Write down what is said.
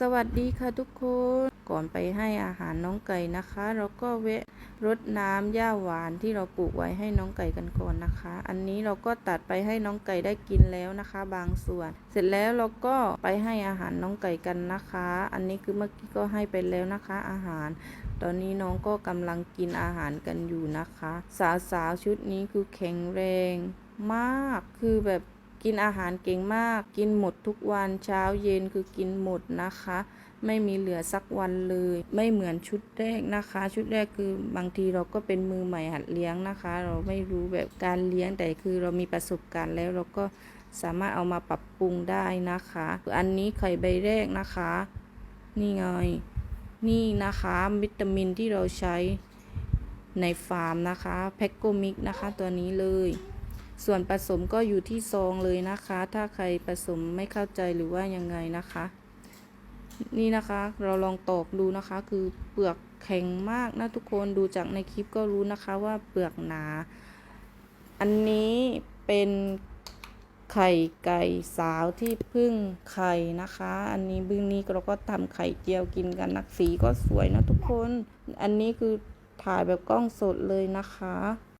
สวัสดีค่ะทุกคนก่อนไปให้อาหารน้องไก่นะคะ เราก็แวะรดน้ำหญ้าหวานที่เราปลูกไว้ให้น้องไก่กันก่อนนะคะ อันนี้เราก็ตัดไปให้น้องไก่ได้กินแล้วนะคะ บางส่วน เสร็จแล้วเราก็ไปให้อาหารน้องไก่กันนะคะ อันนี้คือเมื่อกี้ก็ให้ไปแล้วนะคะ อาหาร ตอนนี้น้องก็กำลังกินอาหารกันอยู่นะคะ สาวๆชุดนี้คือแข็งแรงมากคือแบบ กินอาหารเก่งมาก กินหมดทุกวันเช้าเย็นคือกินหมดนะคะ ไม่มีเหลือสักวันเลย ไม่เหมือนชุดแรกนะคะ ชุดแรกคือบางทีเราก็เป็นมือใหม่หัดเลี้ยงนะคะ เราไม่รู้แบบการเลี้ยงแต่คือเรามีประสบการณ์แล้วเราก็สามารถเอามาปรับปรุงได้นะคะ อันนี้ไข่ใบแรกนะคะ นี่ไง นี่นะคะวิตามินที่เราใช้ในฟาร์มนะคะแพคโกมิกนะคะตัวนี้เลย ส่วนผสมก็อยู่ที่ซองเลยนะคะ ถ้าใครผสมไม่เข้าใจหรือว่ายังไงนะคะ นี่นะคะเราลองตอกดูนะคะ คือเปลือกแข็งมากนะทุกคนดูจากในคลิปก็รู้นะคะว่าเปลือกหนา อันนี้เป็นไข่ไก่สาวที่พึ่งไข่นะคะ อันนี้บึ้งนี้เราก็ทำไข่เจียวกินกันนักสีก็สวยนะทุกคน อันนี้คือถ่ายแบบกล้องสดเลยนะคะ